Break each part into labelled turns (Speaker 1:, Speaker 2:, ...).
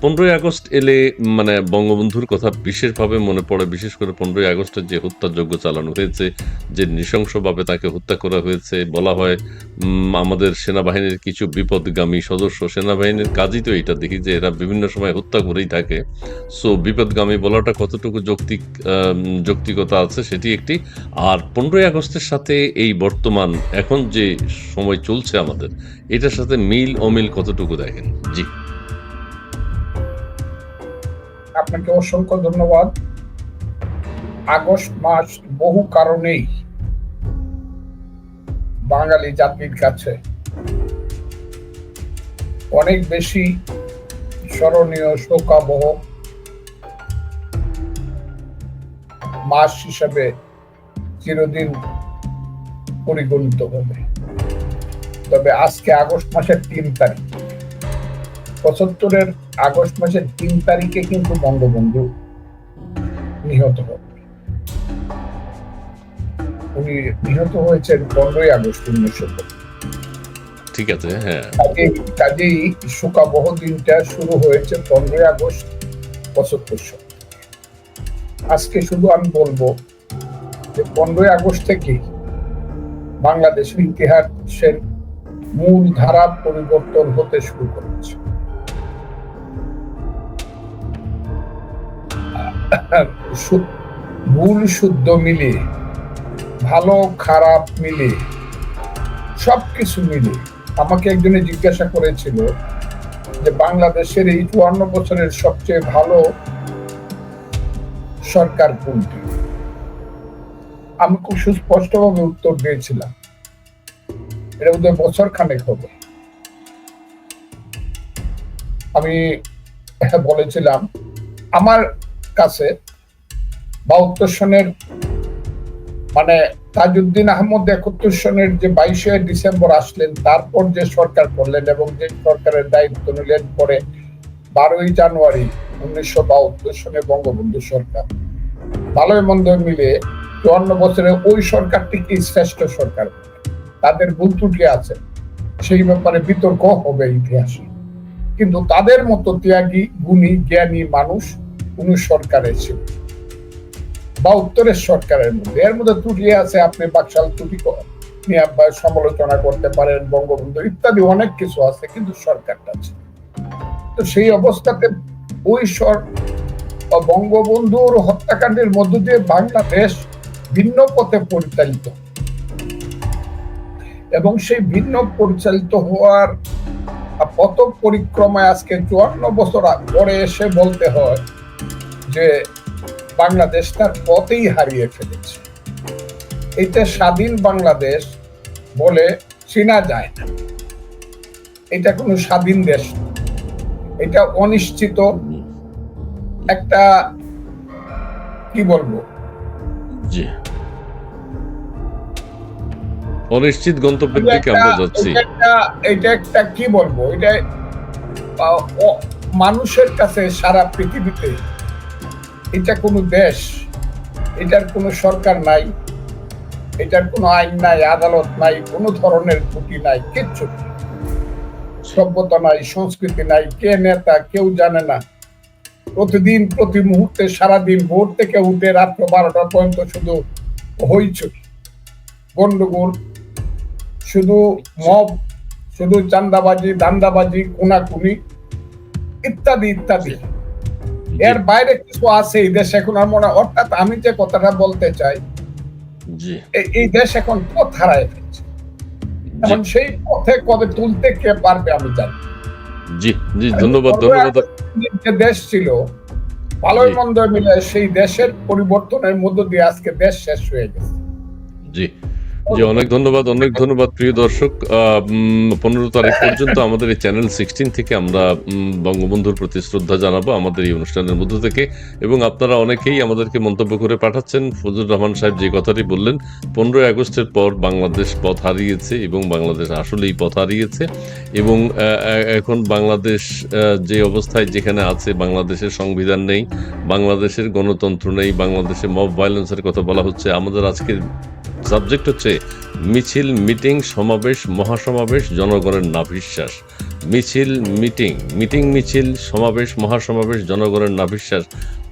Speaker 1: পনেরোই আগস্ট এলে মানে বঙ্গবন্ধুর কথা বিশেষভাবে মনে পড়ে, বিশেষ করে পনেরোই আগস্টের যে হত্যাযজ্ঞ চালানো হয়েছে, যে নৃশংসভাবে তাকে হত্যা করা হয়েছে, বলা হয় আমাদের সেনাবাহিনীর কিছু বিপদগামী সদস্য, সেনাবাহিনীর কাজই তো এটা, দেখি যে এরা বিভিন্ন সময় হত্যা করেই থাকে। সো বিপদগামী বলাটা কতটুকু যৌক্তিক যৌক্তিকতা আছে সেটি একটি। আর পনেরোই আগস্টের সাথে এই বর্তমান, এখন যে সময় চলছে আমাদের, এটার সাথে মিল অমিল কতটুকু দেখেন? জি।
Speaker 2: আপনাকে অসংখ্য ধন্যবাদ। আগস্ট মাস বহু কারণেই বাঙালি জাতির কাছে অনেক বেশি স্মরণীয় শোকাবহ মাস হিসেবে চিরদিন পরিগণিত হবে। তবে আজকে আগস্ট মাসের তিন তারিখ। পঁচাত্তরের আগস্ট মাসের তিন তারিখে কিন্তু বঙ্গবন্ধু নিহত হন। উনি নিহত হয়েছেন পনেরোই আগস্ট উনিশশো
Speaker 1: ঠিক আছে হ্যাঁ।
Speaker 2: কাজেই শোকাবহ দিনটা শুরু হয়েছে পনেরোই আগস্ট পঁচাত্তর আজকে শুধু আমি বলব যে পনেরোই আগস্ট থেকে বাংলাদেশের ইতিহাসের মূল ধারা পরিবর্তন হতে শুরু করেছে। ভুল শুদ্ধ মিলিয়ে ভালো খারাপ মিলিয়ে সবকিছু মিলিয়ে আমাকে একজনে জিজ্ঞাসা করেছিল যে বাংলাদেশের এই চুয়ান্ন বছরের সবচেয়ে ভালো সরকার কোনটি? আমি খুব সুস্পষ্টভাবে উত্তর দিয়েছিলাম। এটা বোধহয় বছর খানেক হবে। আমি বলেছিলাম, আমার কাছে বাহাত্তর সনের মানে তাজউদ্দিন আহমদ একাত্তর সনের যে বাইশে ডিসেম্বর আসলেন, তারপর যে সরকার করলেন এবং যে সরকারের দায়িত্ব নিলেন পরে বারোই জানুয়ারি উনিশশো বাহাত্তর সনে বঙ্গবন্ধু সরকার। ভালোই মন্দ মিলে চুয়ান্ন বছরে ওই সরকারটিকে শ্রেষ্ঠ সরকার? তাদের ভুল ত্রুটি আছে, সেই ব্যাপারে বিতর্ক হবে ইতিহাসে। কিন্তু তাদের মতো ত্যাগী, গুণী, জ্ঞানী মানুষ কোন সরকারে ছিল বা উত্তরের সরকারের মধ্যে। এর মধ্যে ত্রুটি আছে, আপনি বাকশাল ত্রুটি নিয়ে সমালোচনা করতে পারেন, বঙ্গবন্ধু ইত্যাদি অনেক কিছু আছে, কিন্তু সরকারটা আছে তো সেই অবস্থাতে ওই সর বঙ্গবন্ধুর হত্যাকাণ্ডের মধ্য দিয়ে বাংলাদেশ ভিন্ন পথে পরিচালিত এবং সেই ভিন্ন পরিচালিত হওয়ার পথ পরিক্রমায় আজকে চুয়ান্ন বছর পরে এসে বলতে হয় যে বাংলাদেশ তার পথেই হারিয়ে ফেলেছে। এটা স্বাধীন বাংলাদেশ বলে চেনা যায় না। এটা কোনো স্বাধীন দেশ এটা অনিশ্চিত একটা কি বলব?
Speaker 1: জি। অনিশ্চিত গন্তব্যের
Speaker 2: এটা
Speaker 1: দিকে আমরা যাচ্ছি।
Speaker 2: এটা একটা- কি বলব? এটা মানুষের কাছে সারা পৃথিবীতে এটা কোনো দেশ, এটার কোনো সরকার নাই, এটার কোনো আইন নাই, আদালত নাই, কোনো ধরনের ত্রুটি নাই, কিচ্ছু। সভ্যতা নাই, সংস্কৃতি নাই, কে নেতা, কেউ জানে না। প্রতিদিন, প্রতি মুহূর্তে, সারাদিন ভোর থেকে উঠে রাত্র বারোটা পর্যন্ত শুধু হইচই। গন্ডগোল, শুধু মব, শুধু চান্দাবাজি দান্দাবাজি কোনাকুনি ইত্যাদি ইত্যাদি। এর বাইরে কিছু আছে এই দেশ এখন আর মনে অর্থাৎ আমি যে কথাটা বলতে চাই এই দেশ এখন পথ হারায় ফেলছে এখন সেই পথে কবে তুলতে কে পারবে আমি জানি।
Speaker 1: জি জি ধন্যবাদ ধন্যবাদ।
Speaker 2: যে দেশ ছিল ভালোই মন্দ মিলে সেই দেশের পরিবর্তনের মধ্য দিয়ে আজকে দেশ শেষ হয়ে গেছে।
Speaker 1: জি। জি অনেক ধন্যবাদ অনেক ধন্যবাদ প্রিয় দর্শক। পনেরো তারিখ পর্যন্ত আমাদের এই চ্যানেল সিক্সটিন থেকে আমরা বঙ্গবন্ধুর প্রতি শ্রদ্ধা জানাব আমাদের এই অনুষ্ঠানের মধ্য থেকে। এবং আপনারা অনেকেই আমাদেরকে মন্তব্য করে পাঠাচ্ছেন। ফজলুর রহমান সাহেব যে কথাটি বললেন, পনেরোই আগস্টের পর বাংলাদেশ পথ হারিয়েছে এবং বাংলাদেশ আসলেই পথ হারিয়েছে। এবং এখন বাংলাদেশ যে অবস্থায় যেখানে আছে, বাংলাদেশের সংবিধান নেই, বাংলাদেশের গণতন্ত্র নেই, বাংলাদেশে মব ভায়োলেন্সের কথা বলা হচ্ছে। আমাদের আজকের সাবজেক্ট হচ্ছে মিছিল, মিটিং, সমাবেশ, মহাসমাবেশ, জনগণের নাভিশ্বাস। মিছিল, মিটিং মিটিং, মিছিল, সমাবেশ, মহাসমাবেশ, জনগণের নাভিশ্বাস।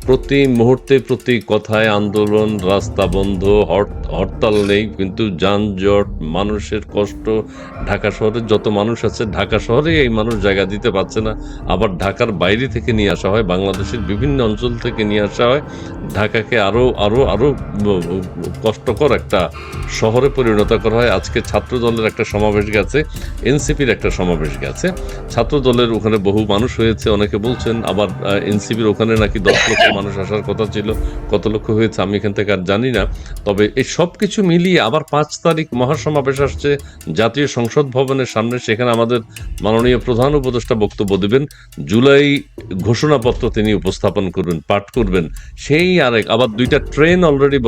Speaker 1: প্রতি মুহূর্তে প্রতি কথায় আন্দোলন, রাস্তা বন্ধ হট- হরতাল নেই, কিন্তু যানজট, মানুষের কষ্ট, ঢাকা শহরে যত মানুষ আছে, ঢাকা শহরে এই মানুষ জায়গা দিতে পারছে না। আবার ঢাকার বাইরে থেকে নিয়ে আসা হয়, বাংলাদেশের বিভিন্ন অঞ্চল থেকে নিয়ে আসা হয়। ঢাকাকে আরও আরও আরও কষ্টকর একটা শহরে পরিণত করা হয়। আজকে ছাত্র দলের একটা সমাবেশ গেছে, এনসিপির একটা সমাবেশ গেছে। ছাত্র দলের ওখানে বহু মানুষ হয়েছে, অনেকে বলছেন, আবার এনসিপির ওখানে নাকি দশ লক্ষ মানুষ আসার কথা ছিল, কত লক্ষ হয়েছে আমি এখান থেকে আর জানি না। তবে এই সব কিছু মিলিয়ে আবার পাঁচ তারিখ মহাসমাবেশ আসছে। জাতীয় সংসদ ভবনের সামনে সেখানে আমাদের মাননীয় প্রধান উপদেষ্টা বক্তব্য দেবেন। জুলাই ঘোষণাপত্র তিনি উপস্থাপন করবেন, পাঠ করবেন। সেই আরেক, আবার দুইটা ট্রেন অলরেডি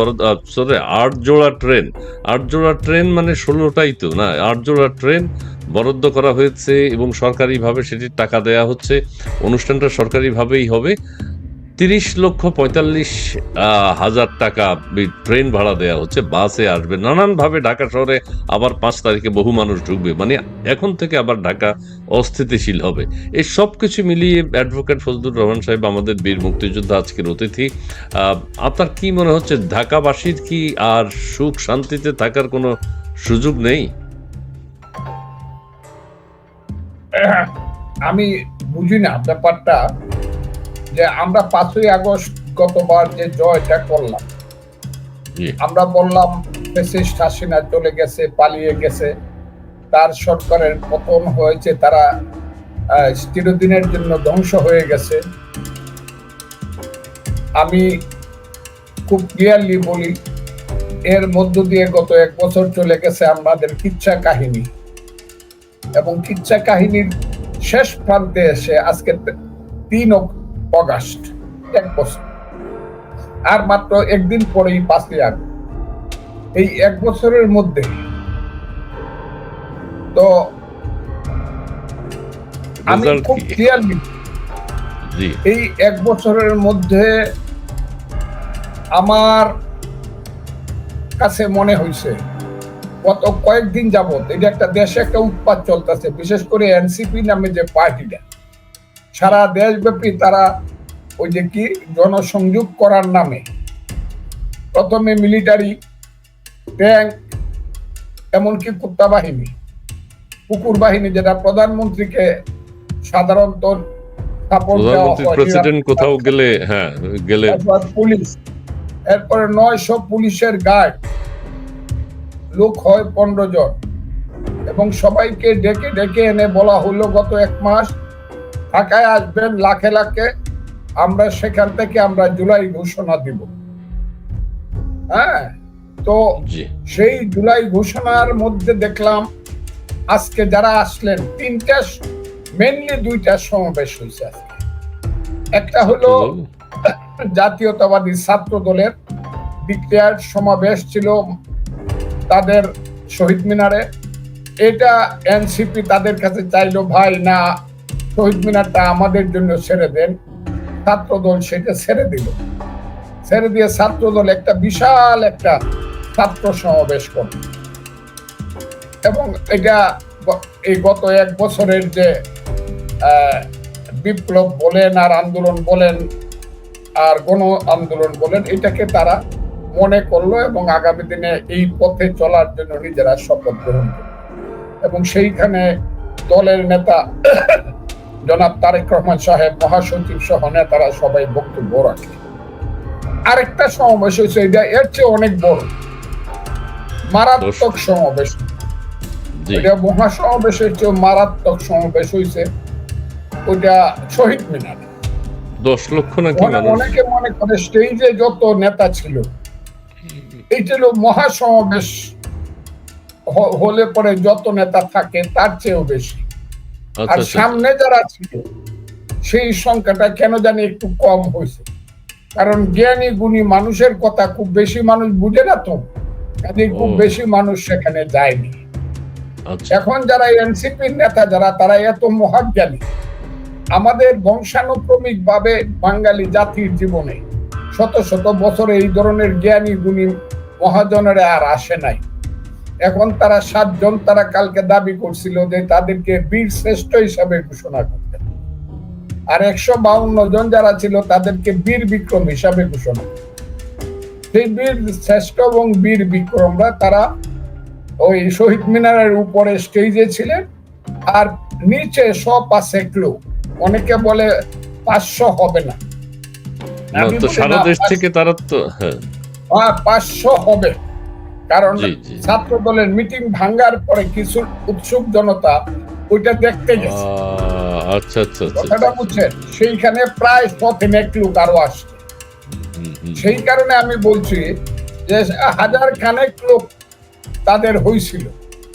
Speaker 1: সরি আট জোড়া ট্রেন। আট জোড়া ট্রেন মানে ষোলোটাই তো, না? আট জোড়া ট্রেন বরাদ্দ করা হয়েছে এবং সরকারিভাবে সেটির টাকা দেয়া হচ্ছে। অনুষ্ঠানটা সরকারিভাবেই হবে। তিরিশ লক্ষ পঁয়তাল্লিশ হাজার টাকা ট্রেন ভাড়া দেওয়া হচ্ছে, বাসে আসবে। নানানভাবে ঢাকা শহরে আবার পাঁচ তারিখে বহু মানুষ ঢুকবে। মানে এখন থেকে আবার ঢাকা অস্থিতিশীল হবে। এই সব কিছু মিলিয়ে অ্যাডভোকেট ফজলুর রহমান সাহেব, আমাদের বীর মুক্তিযোদ্ধা আজকের অতিথি আপনার কি মনে হচ্ছে, ঢাকাবাসীর কি আর সুখ শান্তিতে থাকার কোনো সুযোগ নেই?
Speaker 2: আমি বুঝি না ব্যাপারটা। যে আমরা পাঁচই আগস্ট গতবার যে জয়টা করলাম আমরা বললাম ফেসিস্ট হাসিনা চলে গেছে পালিয়ে গেছে। তার সরকারের পতন হয়েছে তারা চিরদিনের জন্য ধ্বংস হয়ে গেছে। আমি খুব ক্লিয়ারলি বলি এর মধ্য দিয়ে গত এক বছর চলে গেছে আমাদের কিচ্ছা কাহিনী। এবং কিচ্ছা কাহিনীর শেষ প্রান্তে এসে আজকে তিন অগাস্ট এক বছর আর মাত্র একদিন পরেই পাঁচই আগস্ট এই এক বছরের মধ্যে তো আমি খুব ক্লিয়ারলি এই এক বছরের মধ্যে আমার কাছে মনে হয়েছে গত কয়েকদিন যাবত এটা একটা দেশে একটা উৎপাদ চলতেছে বিশেষ করে এনসিপি নামে যে পার্টিটা সারা দেশব্যাপী তারা ওই যে কি জনসংযোগ করার নামে প্রথমে মিলিটারি ট্যাঙ্ক এমনকি কুত্তা বাহিনী কুকুর বাহিনী যেটা প্রধানমন্ত্রীকে সাধারণত
Speaker 1: প্রেসিডেন্ট কোথাও গেলে হ্যাঁ গেলে
Speaker 2: পুলিশ। এরপরে নয়শো পুলিশের গার্ড লোক হয় পনেরো জন। এবং সবাইকে ডেকে ডেকে এনে বলা হলো গত এক মাস ঢাকায় আসবেন লাখে লাখে আমরা সেখান থেকে আমরা জুলাই ঘোষণা দিব। হ্যাঁ? তো সেই জুলাই ঘোষণার মধ্যে দেখলাম আজকে যারা আসলেন তিনটা মেনলি দুইটা সমাবেশ হয়েছে আজকে। একটা হলো জাতীয়তাবাদী ছাত্র দলের ডিক্লেয়ার্ড সমাবেশ ছিল তাদের শহীদ মিনারে। এটা এনসিপি তাদের কাছে চাইলো ভাই না শহীদ মিনারটা আমাদের জন্য ছেড়ে দেন। ছাত্র দল সেটা ছেড়ে দিল। ছেড়ে দিয়ে ছাত্র দল একটা বিশাল একটা ছাত্র সমাবেশ করল। এবং এটা এই গত এক বছরের যে বিপ্লব বলেন আর আন্দোলন বলেন আর গণ আন্দোলন বলেন, এটাকে তারা মনে করল এবং আগামী দিনে এই পথে চলার জন্য নিজেরা শপথ গ্রহণ করল। এবং সেইখানে দলের নেতা জনাব তারেক রহমান সাহেব মহাসচিব সহ নেতারা সবাই বক্তব্য রাখে। আরেকটা সমাবেশ হয়েছে এটা এর চেয়ে অনেক বড়। মারাত্মক সমাবেশ। এটা মহাসমাবেশের চেয়ে মারাত্মক সমাবেশ হয়েছে। ওইটা শহীদ মিনার।
Speaker 1: দশ লক্ষ নাকি
Speaker 2: অনেকে মনে করে স্টেজে যত নেতা ছিল এই ছিল মহাসমাবেশ হলে পরে যত নেতা থাকে তার চেয়েও বেশি। আর
Speaker 1: আচ্ছা। আচ্ছা
Speaker 2: সামনে যারা ছিল সেই সংখ্যাটা কেন জানি একটু কম হয়েছে। কারণ জ্ঞানী গুণী মানুষের কথা খুব বেশি মানুষ বুঝে না তো কাজে খুব বেশি মানুষ সেখানে যায়নি।
Speaker 1: আচ্ছা।
Speaker 2: এখন যারা এনসিপির নেতা যারা তারা এত মহাজ্ঞানী। আমাদের বংশানুক্রমিক ভাবে বাঙালি জাতির জীবনে শত শত বছরে এই ধরনের জ্ঞানী গুণী মহাজনেরা আর আসে নাই। এখন তারা সাতজন তারা কালকে দাবি করছিল যে তাদেরকে বীর শ্রেষ্ঠ হিসাবে ঘোষণা করতে। আর একশো বাউন্ন জন যারা ছিল তাদেরকে বীর বিক্রম হিসাবে ঘোষণা। সেই বীর শ্রেষ্ঠ এবং বীর বিক্রমরা তারা ওই শহীদ মিনারের উপরে স্টেজে ছিলেন। আর নিচে সব আছে ক্লু অনেকে বলে পাঁচশো হবে না।
Speaker 1: সারা দেশ থেকে তারা তো হ্যাঁ।
Speaker 2: হ্যাঁ, পাঁচশো হবে। কারণ। ছাত্র দলের মিটিং ভাঙ্গার পরে কিছু উৎসুক জনতা ওইটা দেখতে গেছে।
Speaker 1: আচ্ছা আচ্ছা আচ্ছা
Speaker 2: কথাটা বুঝছেন? সেইখানে প্রায় শতেনেক লোক আরও আসছে। সেই কারণে আমি বলছি যে হাজার খানেক লোক তাদের হয়েছিল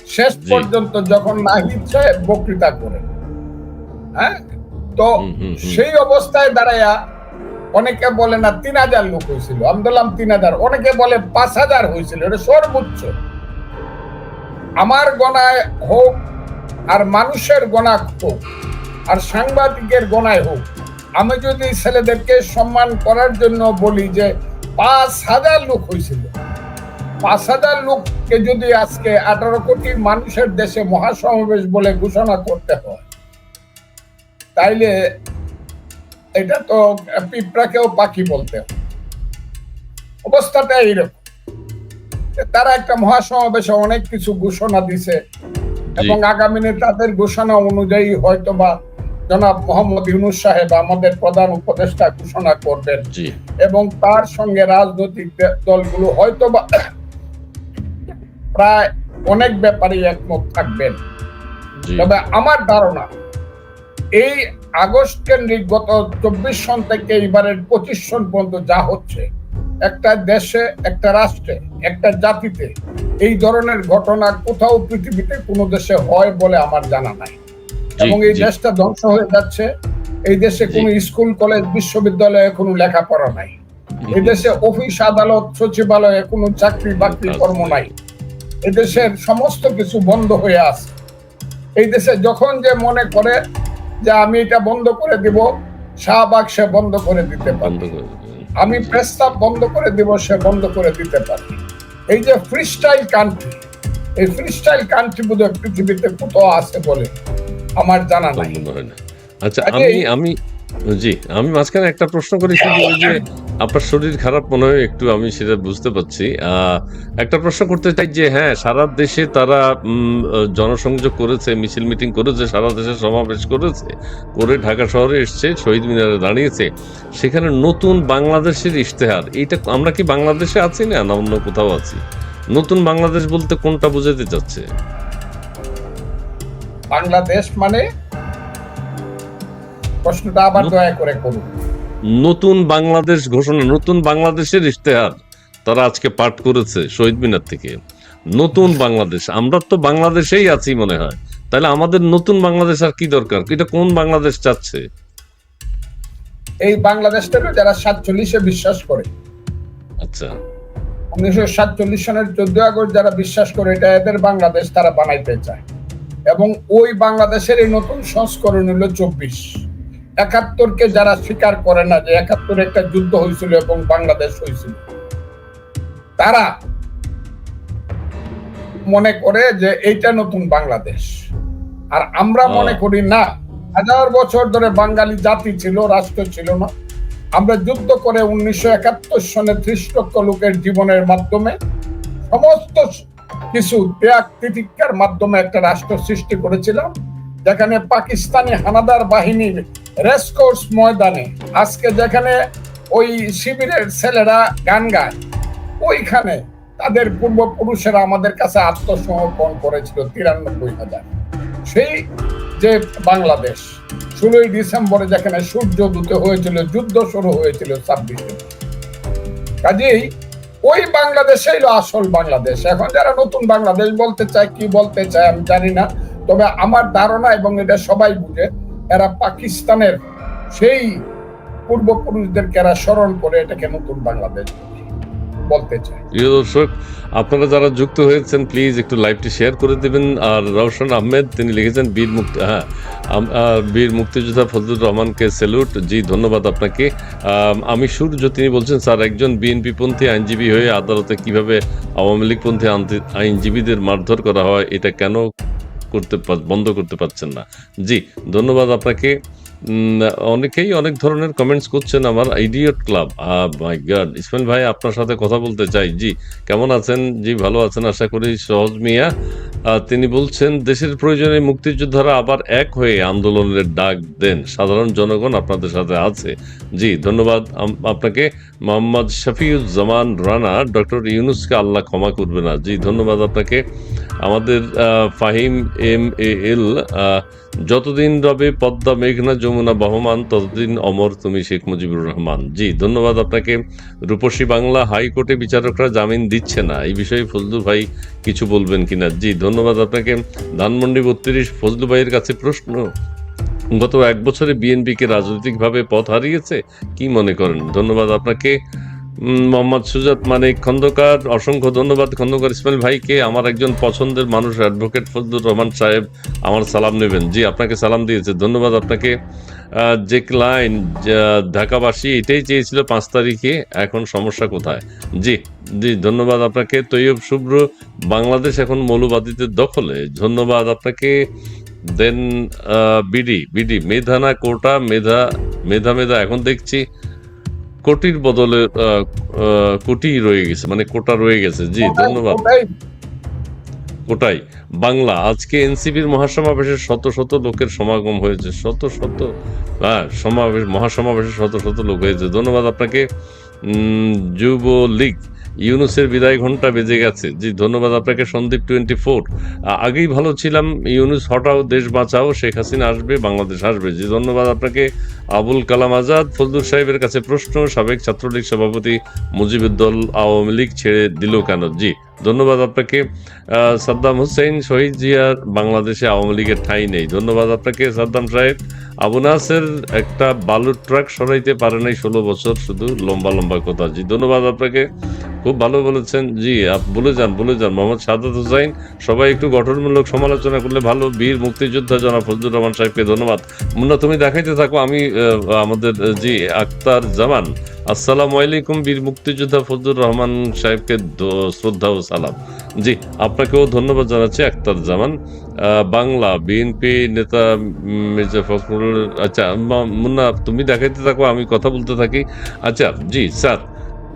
Speaker 2: শেষ পর্যন্ত যখন নাহিদ সাহেব বক্তৃতা করেন হ্যাঁ? তো। সেই অবস্থায় দাঁড়াইয়া অনেকে বলে না তিন হাজার লোক হয়েছিল। আমি বললাম তিন হাজার। অনেকে বলে পাঁচ হাজার হয়েছিল। এটা সর্বোচ্চ। আমার গণায় হোক আর মানুষের গণা হোক আর সাংবাদিকের গণায় হোক, আমি যদি ছেলেদেরকে সম্মান করার জন্য বলি যে পাঁচ হাজার লোক হয়েছিল। পাঁচ হাজার লোককে যদি আজকে আঠারো কোটি মানুষের দেশে মহাসমাবেশ বলে ঘোষণা করতে হয়, তাইলে এটা তো পিঁপড়াকেও পাখি বলতে অবস্থাটা এইরকম। তারা একটা মহাসমাবেশে অনেক কিছু ঘোষণা দিছে এবং আগামী তাদের ঘোষণা অনুযায়ী হয়তো বা জনাব মোহাম্মদ ইউনুস সাহেব আমাদের প্রধান উপদেষ্টা ঘোষণা করবেন।
Speaker 1: জি।
Speaker 2: এবং তার সঙ্গে রাজনৈতিক দলগুলো হয়তো বা প্রায় অনেক ব্যাপারে একমত থাকবেন। তবে আমার ধারণা এই আগস্ট কেন্দ্রিক গত চব্বিশ সন থেকে এবারের পঁচিশ সন পর্যন্ত যা হচ্ছে একটা দেশে একটা রাষ্ট্রে একটা জাতিতে এই ধরনের ঘটনা কোথাও পৃথিবীতে কোনো দেশে হয় বলে আমার জানা নাই। এবং এই দেশটা ধ্বংস হয়ে যাচ্ছে এই দেশে কোনো স্কুল কলেজ বিশ্ববিদ্যালয়ে কোনো লেখাপড়া নাই। এদেশে অফিস আদালত সচিবালয়ে কোনো চাকরি বাকরি কর্ম নাই। এদেশের সমস্ত কিছু বন্ধ হয়ে আছে। এই দেশে যখন যে মনে করে যে আমি এটা বন্ধ করে দিব শাহবাগ সে বন্ধ করে দিতে পারে। আমি প্রস্তাব বন্ধ করে দিব সে বন্ধ করে দিতে পারে। এই যে ফ্রিস্টাইল কান্ট্রি এই ফ্রিস্টাইল কান্ট্রি বোধহয় পৃথিবীতে কোথাও আছে বলে আমার জানা নাই।
Speaker 1: না। আচ্ছা আমি আমি জি আমি মাঝখানে একটা প্রশ্ন করেছি শুধু যে আপনার শরীর খারাপ মনে হয় একটু আমি সেটা বুঝতে পারছি। একটা প্রশ্ন করতে চাই যে হ্যাঁ সারা দেশে তারা জনসংযোগ করেছে মিছিল মিটিং করেছে সারা দেশে সমাবেশ করেছে করে ঢাকা শহরে এসছে শহীদ মিনারে দাঁড়িয়েছে। সেখানে নতুন বাংলাদেশের ইশতেহার এইটা আমরা কি বাংলাদেশে আছি না না অন্য কোথাও আছি? নতুন বাংলাদেশ বলতে কোনটা বোঝাতে চাচ্ছে?
Speaker 2: বাংলাদেশ মানে? প্রশ্নটা আবার দয়া করে করুন।
Speaker 1: নতুন বাংলাদেশ ঘোষণা নতুন বাংলাদেশের ইশতেহার তারা আজকে পাঠ করেছে শহীদ মিনার থেকে। নতুন বাংলাদেশ আমরা তো বাংলাদেশেই আছি মনে হয়। তাহলে আমাদের নতুন বাংলাদেশ আর কি দরকার? এটা কোন বাংলাদেশ চাচ্ছে?
Speaker 2: এই বাংলাদেশটাকে যারা সাতচল্লিশে বিশ্বাস করে।
Speaker 1: আচ্ছা।
Speaker 2: উনিশশো সাতচল্লিশ সনের চোদ্দ আগস্ট যারা বিশ্বাস করে এটা এদের বাংলাদেশ তারা বানাইতে চায়। এবং ওই বাংলাদেশের এই নতুন সংস্করণ হলো চব্বিশ। একাত্তরকে যারা স্বীকার করে না যে একাত্তরে একটা যুদ্ধ হয়েছিল এবং বাংলাদেশ হয়েছিল তারা মনে করে যে এইটা নতুন বাংলাদেশ। আর আমরা মনে করি না হাজার বছর ধরে বাঙালি জাতি ছিল রাষ্ট্র ছিল না। আমরা যুদ্ধ করে উনিশশো একাত্তর সনে ত্রিশ লক্ষ লোকের জীবনের মাধ্যমে সমস্ত কিছু ত্যাগ তিতিক্ষার মাধ্যমে একটা রাষ্ট্র সৃষ্টি করেছিলাম যেখানে পাকিস্তানি হানাদার বাহিনীর রেসকোর্স ময়দানে। আজকে যেখানে ওই শিবিরের ছেলেরা গান গায়, ওইখানে তাদের পূর্বপুরুষেরা আমাদের কাছে আত্মসমর্পণ করেছিল তিরানব্বই হাজার। সেই যে বাংলাদেশ, ষোলোই ডিসেম্বরে যেখানে সূর্য দুতে হয়েছিল, যুদ্ধ শুরু হয়েছিল ছাব্বিশে কাজেই ওই বাংলাদেশ হলো আসল বাংলাদেশ। এখন যারা নতুন বাংলাদেশ বলতে চায়, কি বলতে চায় আমি জানি না, তবে আমার ধারণা এবং এটা সবাই বুঝে এরা পাকিস্তানের সেই পূর্বপুরুষদেরকে এরা স্মরণ করে এটাকে নতুন বাংলাদেশ বলতে চাই
Speaker 1: দর্শক, আপনারা যারা যুক্ত হয়েছেন প্লিজ একটু লাইভটি শেয়ার করে দেবেন। আর রওশন আহমেদ, তিনি লিখেছেন, বীর মুক্তি হ্যাঁ বীর মুক্তিযোদ্ধা ফজলুর রহমানকে স্যালুট জি, ধন্যবাদ আপনাকে। আমি সূর্য, তিনি বলছেন, স্যার, একজন বিএনপি পন্থী আইনজীবী হয়ে আদালতে কীভাবে আওয়ামী লীগ পন্থী আইনজীবীদের মারধর করা হয়, এটা কেন করতে বন্ধ করতে পারছেন না। জি ধন্যবাদ আপনাকে। অনেকেই অনেক ধরনের কমেন্টস করছেন আমার idiot club my God Ismail ভাই, আপনার সাথে কথা বলতে চাই। জি, কেমন আছেন? জি, ভালো আছেন, আশা করি সহজ মিয়া। তিনি বলছেন, দেশের প্রয়োজনে মুক্তিযোদ্ধারা আবার এক হয়ে আন্দোলনের ডাক দেন। সাধারণ জনগণ আপনাদের সাথে আছে। জি, ধন্যবাদ। আপনাকে মোহাম্মদ শফিউজ্জামান রানা, ডক্টর ইউনুসকে আল্লাহ ক্ষমা করবে না জি, ধন্যবাদ আপনাকে। আমাদের ফাহিম এম এ এল যতদিন রবে পদ্মা মেঘনা যমুনা বহমান, ততদিন অমর, তুমি শেখ মুজিবুর রহমান। জি, ধন্যবাদ আপনাকে। রূপসী বাংলা হাইকোর্টে বিচারকরা জামিন দিচ্ছে না। এই বিষয়ে ফজলু ভাই কিছু বলবেন কিনা? জি, ধন্যবাদ আপনাকে। ধানমন্ডি বত্রিশ, ফজলু ভাইয়ের কাছে প্রশ্ন। গত এক বছরে বিএনপিকে রাজনৈতিকভাবে পথ হারিয়েছে? কি মনে করেন? ধন্যবাদ আপনাকে। মোহাম্মদ সুজাত মানিক খন্দকার, অসংখ্য ধন্যবাদ খন্দকার ইসমাইল ভাইকে। আমার একজন পছন্দের মানুষ অ্যাডভোকেট ফজলুর রহমান সাহেব, আমার সালাম নেবেন। জি, আপনাকে সালাম দিয়েছে। ধন্যবাদ আপনাকে। যে ক্লাইন ঢাকাবাসী এটাই চেয়েছিল পাঁচ তারিখে, এখন সমস্যা কোথায়? জি জি, ধন্যবাদ আপনাকে। তৈয়ব শুভ্র, বাংলাদেশ এখন মৌলবাদীদের দখলে। ধন্যবাদ আপনাকে। দেন বিডি বিডি, মেধানা কোটা, মেধা মেধা মেধা, এখন দেখছি। কোটির বদলে কোটি রয়ে গেছে মানে কোটা রয়ে গেছে। জি ধন্যবাদ। কোটাই। বাংলা আজকে এনসিপির মহাসমাবেশে শত শত লোকের সমাগম হয়েছে শত শত হ্যাঁ সমাবেশ মহাসমাবেশে শত শত লোক হয়েছে। ধন্যবাদ আপনাকে। যুবলীগ যুব লীগ ইউনুসের বিদায় ঘণ্টা বেজে গেছে। জি, ধন্যবাদ আপনাকে, সন্দীপ টোয়েন্টি ফোর আগেই ভালো ছিলাম, ইউনুস হটাও, দেশ বাঁচাও, শেখ হাসিনা আসবে, বাংলাদেশ আসবে। জি, ধন্যবাদ আপনাকে, আবুল কালাম আজাদ, ফজলুর সাহেবের কাছে প্রশ্ন, সাবেক ছাত্রলীগ সভাপতি মুজিবুদ্দল আওয়ামী লীগ ছেড়ে দিল কেন? জি, ধন্যবাদ আপনাকে। সাদ্দাম হুসেন, শহীদ জিয়ার বাংলাদেশে আওয়ামী লীগের ঠাঁই নেই। ধন্যবাদ আপনাকে, সাদ্দাম সাহেব। আবু নাসের একটা বালুর ট্রাক সরাইতে পারে নাই ষোলো বছর, শুধু লম্বা লম্বা কথা। জি, ধন্যবাদ আপনাকে। খুব ভালো বলেছেন। জি, আপ বলে যান বলে যান। মোহাম্মদ সাদাত হুসাইন, সবাই একটু গঠনমূলক সমালোচনা করলে ভালো। বীর মুক্তিযোদ্ধা জনাব ফজলুর রহমান সাহেবকে ধন্যবাদ। মুন্না, তুমি দেখাইতে থাকো। আমি আমাদের, জি, আক্তার জামান। আসসালামু আলাইকুম, বীর মুক্তিযোদ্ধা ফজলুর রহমান সাহেবকে শ্রদ্ধা ও সালাম। জি, আপনাকেও ধন্যবাদ জানাচ্ছি আক্তার জামান। বাংলা, বিএনপি নেতা মির্জা ফখরুল আচ্ছা মুন্না, তুমি দেখাইতে থাকো, আমি কথা বলতে থাকি। আচ্ছা জি, স্যার,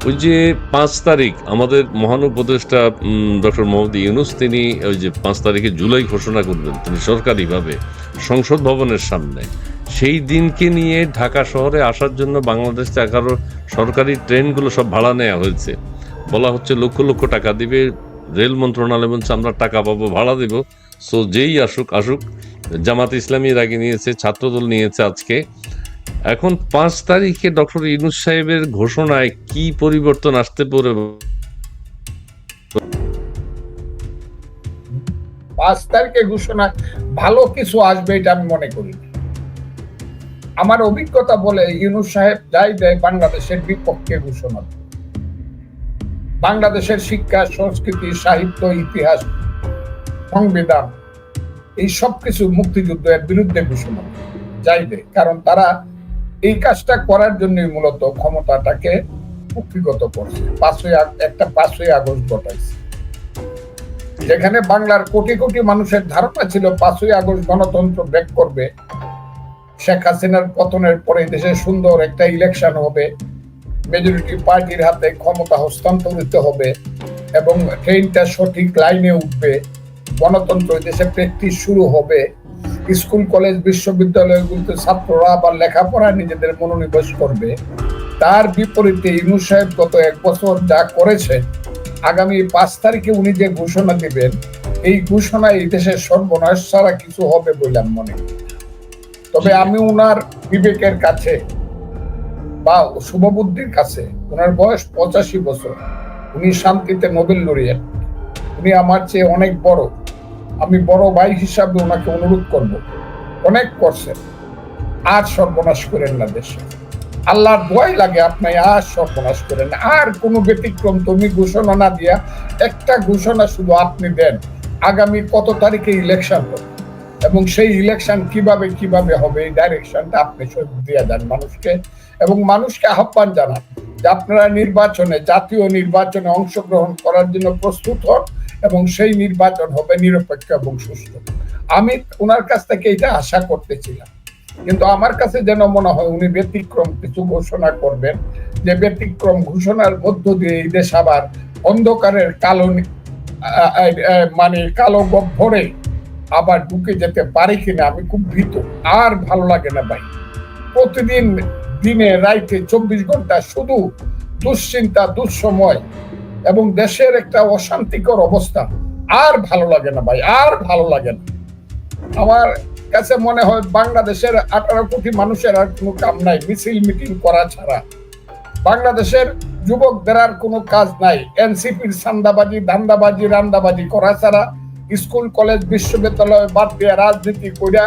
Speaker 1: ওই যে পাঁচ তারিখ, আমাদের মহান উপদেষ্টা ডক্টর মোহাম্মদ ইউনুস, তিনি ওই যে পাঁচ তারিখে জুলাই ঘোষণা করবেন, তিনি সরকারিভাবে সংসদ ভবনের সামনে। সেই দিনকে নিয়ে ঢাকা শহরে আসার জন্য বাংলাদেশ এগারো সরকারি ট্রেনগুলো সব ভাড়া নেওয়া হয়েছে। বলা হচ্ছে লক্ষ লক্ষ টাকা দিবে রেল মন্ত্রণালয় বলছে, আমরা টাকা পাবো, ভাড়া দেব। সো যেই আসুক আসুক। জামাত ইসলামী এর আগে নিয়েছে, ছাত্রদল নিয়েছে আজকে। এখন পাঁচ তারিখে ডক্টর ইউনুস সাহেবের ঘোষণায় কি পরিবর্তন আসতে পারে?
Speaker 2: পাঁচ তারিখে ঘোষণা, ভালো কিছু আসবে এটা আমি মনে করি আমার অভিজ্ঞতা বলে ইউনুস সাহেব যাই দেয়, বাংলাদেশের বিপক্ষে ঘোষণা। বাংলাদেশের শিক্ষা, সংস্কৃতি, সাহিত্য, ইতিহাস, সংবিধান, এই সব কিছু মুক্তিযুদ্ধের বিরুদ্ধে ঘোষণা। দেয়। যাই দেয় কারণ তারা এই কাজটা করার জন্যই মূলত ক্ষমতাটাকে কুক্ষিগত করছে। পাঁচই একটা পাঁচই আগস্ট ঘটাইছে। যেখানে বাংলার কোটি কোটি মানুষের ধারণা ছিল পাঁচই আগস্ট গণতন্ত্র ব্যাক করবে। শেখ হাসিনার পতনের পরে দেশে সুন্দর একটা ইলেকশন হবে। মেজরিটি পার্টির হাতে ক্ষমতা হস্তান্তরিত হবে এবং ট্রেনটা সঠিক লাইনে উঠবে, গণতন্ত্র দেশে প্র্যাকটিস শুরু হবে। স্কুল, কলেজ, বিশ্ববিদ্যালয়গুলোতে ছাত্ররা আবার লেখাপড়া নিজেদের মনোনিবেশ করবে। তার বিপরীতে ইনু সাহেব গত এক বছর যা করেছে আগামী পাঁচ তারিখে উনি যে ঘোষণা দিবেন, এই ঘোষণা এই দেশের সর্বনাশ ছাড়া কিছু হবে বললাম মনে তবে আমি উনার বিবেকের কাছে বা শুভবুদ্ধির কাছে, ওনার বয়স পঁচাশি বছর। উনি শান্তিতে নোবেল লড়িয়েন উনি আমার চেয়ে অনেক বড়। আমি বড় ভাই হিসাবে ওনাকে অনুরোধ করব। অনেক করছেন। আর সর্বনাশ করেন না দেশে। আল্লাহর দোয়াই লাগে আপনি আর সর্বনাশ করেন আর কোনো ব্যতিক্রম তুমি ঘোষণা না দিয়া, একটা ঘোষণা শুধু আপনি দেন। আগামী কত তারিখে ইলেকশন হবে? এবং সেই ইলেকশন কীভাবে কীভাবে হবে? এই ডাইরেকশনটা আপনি দিয়ে দেন মানুষকে। এবং মানুষকে আহ্বান জানান যে আপনারা নির্বাচনে, জাতীয় নির্বাচনে অংশগ্রহণ করার জন্য প্রস্তুত হন এবং সেই নির্বাচন হবে নিরপেক্ষ এবং সুষ্ঠু। আমি ওনার কাছ থেকে এটা আশা করতেছিলাম। কিন্তু আমার কাছে যেন মনে হয় উনি ব্যতিক্রম কিছু ঘোষণা করবেন যে ব্যতিক্রম ঘোষণার মধ্য দিয়ে এই দেশ আবার অন্ধকারের কালো মানে কালো গহ্বরে আবার ঢুকে যেতে পারি কিনা আমি খুব ভীত। আর ভালো লাগে না ভাই। প্রতিদিন দিনে রাইতে চব্বিশ ঘণ্টা শুধু দুশ্চিন্তা, দুঃসময় এবং দেশের একটা অশান্তিকর অবস্থা। আর ভালো লাগে না ভাই, আর ভালো লাগে না। আমার কাছে মনে হয় বাংলাদেশের আঠারো কোটি মানুষের আর কোনো কাম নাই, মিছিল, মিটিং করা ছাড়া। বাংলাদেশের যুবকদের আর কোনো কাজ নাই, এনসিপির সান্দাবাজি, ধান্দাবাজি, রান্দাবাজি করা ছাড়া। স্কুল, কলেজ, বিশ্ববিদ্যালয় বাদ দিয়ে রাজনীতি কইরা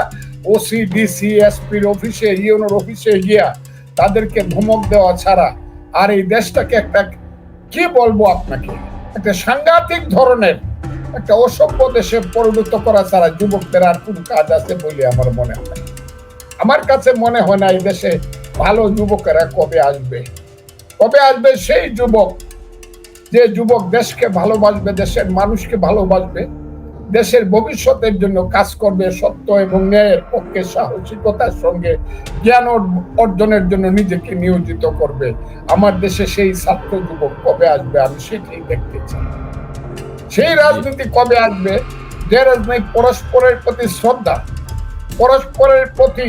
Speaker 2: ওসি, ডিসি, এসপির অফিসে, ইউনোর অফিসে গিয়া তাদেরকে ধমক দেওয়া ছাড়া আর এই দেশটাকে একটা, কি বলব আপনাকে? একটা সাংঘাতিক ধরনের, একটা অসভ্য দেশে পরিণত করা ছাড়া যুবকদের আর কোন কাজ আছে বলে আমার মনে হয় আমার কাছে মনে হয় না এই দেশে ভালো যুবকেরা কবে আসবে। কবে আসবে সেই যুবক, যে যুবক দেশকে ভালোবাসবে, দেশের মানুষকে ভালোবাসবে দেশের ভবিষ্যতের জন্য কাজ করবে সত্য এবং ন্যায়ের পক্ষে সাহসিকতার সঙ্গে জ্ঞান অর্জনের জন্য নিজেকে নিয়োজিত করবে। আমার দেশে সেই ছাত্র যুবক কবে আসবে আমি সেটাই দেখতে চাই। সেই রাজনীতি কবে আসবে? যে রাজনীতি পরস্পরের প্রতি শ্রদ্ধা, পরস্পরের প্রতি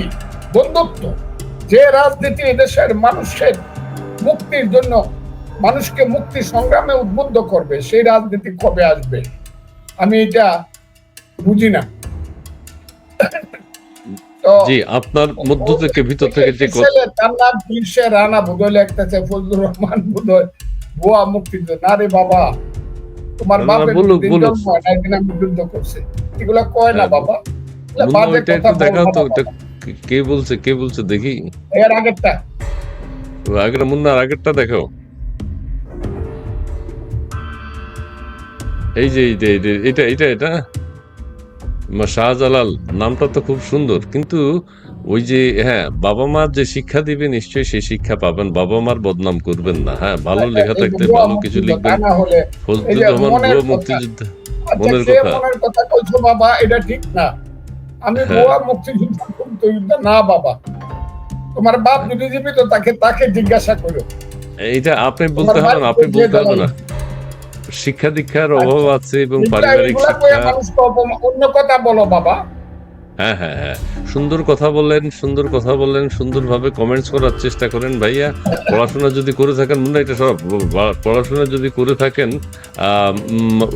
Speaker 2: বন্ধুত্ব, যে রাজনীতি দেশের মানুষের মুক্তির জন্য মানুষকে মুক্তি সংগ্রামে উদ্বুদ্ধ করবে, সেই রাজনীতি কবে আসবে? আমি এটা বুঝি না
Speaker 1: জি আপনার মধ্য থেকে ভিতর থেকে যে
Speaker 2: তার নাম পিলসে রানা বুধয় লেখতেছে ফজলুর রহমান বুধয় ভুয়া মুক্তিযুদ্ধ। না রে বাবা তোমার বাপের যুদ্ধ করছে। এগুলা কয় না
Speaker 1: হ্যাঁ,
Speaker 2: বাবা?
Speaker 1: দেখাও তো কে- বলছে কে বলছে দেখি।
Speaker 2: এর আগেরটা।
Speaker 1: আগের মুন্নার আগেরটা দেখাও। এই যে এই যে এই যে, এটা এটা এটা? শাহজালাল নামটা তো খুব সুন্দর কিন্তু ওই যে হ্যাঁ বাবা মা যে শিক্ষা দিবে নিশ্চয়ই সেই শিক্ষা পাবেন। বাবা মার বদনাম করবেন না হ্যাঁ ভালো লেখা
Speaker 2: এই যে
Speaker 1: থাকলে
Speaker 2: ভুয়া
Speaker 1: ভালো কিছু লিখবেন। ভুয়া মুক্তিযুদ্ধ
Speaker 2: আচ্ছা
Speaker 1: মনের কথা।
Speaker 2: মনের কথা কইছো বাবা এটা ঠিক না। আমি
Speaker 1: হ্যাঁ।
Speaker 2: ভুয়া মুক্তিযুদ্ধ মুক্তিযুদ্ধ না বাবা। তোমার বাপ যদি জীবিত তাকে তাকে জিজ্ঞাসা করো।
Speaker 1: এইটা আপনি বলতে হবে না আপনি বলতে হবে না। শিক্ষা দীক্ষার অভাব আছে এবং পারিবারিক শিক্ষা
Speaker 2: অন্য কথা বলো বাবা।
Speaker 1: হ্যাঁ হ্যাঁ হ্যাঁ। সুন্দর কথা বললেন সুন্দর কথা বললেন সুন্দরভাবে কমেন্টস করার চেষ্টা করেন। ভাইয়া পড়াশোনা যদি করে থাকেন মনে এটা সব পড়াশোনা যদি করে থাকেন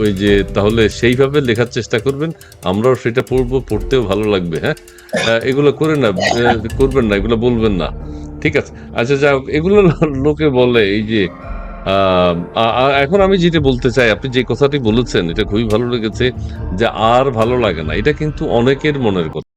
Speaker 1: ওই যে তাহলে সেইভাবে লেখার চেষ্টা করবেন। আমরাও সেটা পড়ব পড়তেও ভালো লাগবে হ্যাঁ? এগুলো করে না করবেন না এগুলো বলবেন না। ঠিক আছে। আচ্ছা যা হোক, এগুলো লোকে বলে এই যে এখন আমি যেটা বলতে চাই, আপনি যে কথাটি বলেছেন, এটা খুবই ভালো লেগেছে যে আর ভালো লাগে না। এটা কিন্তু অনেকের মনের কথা।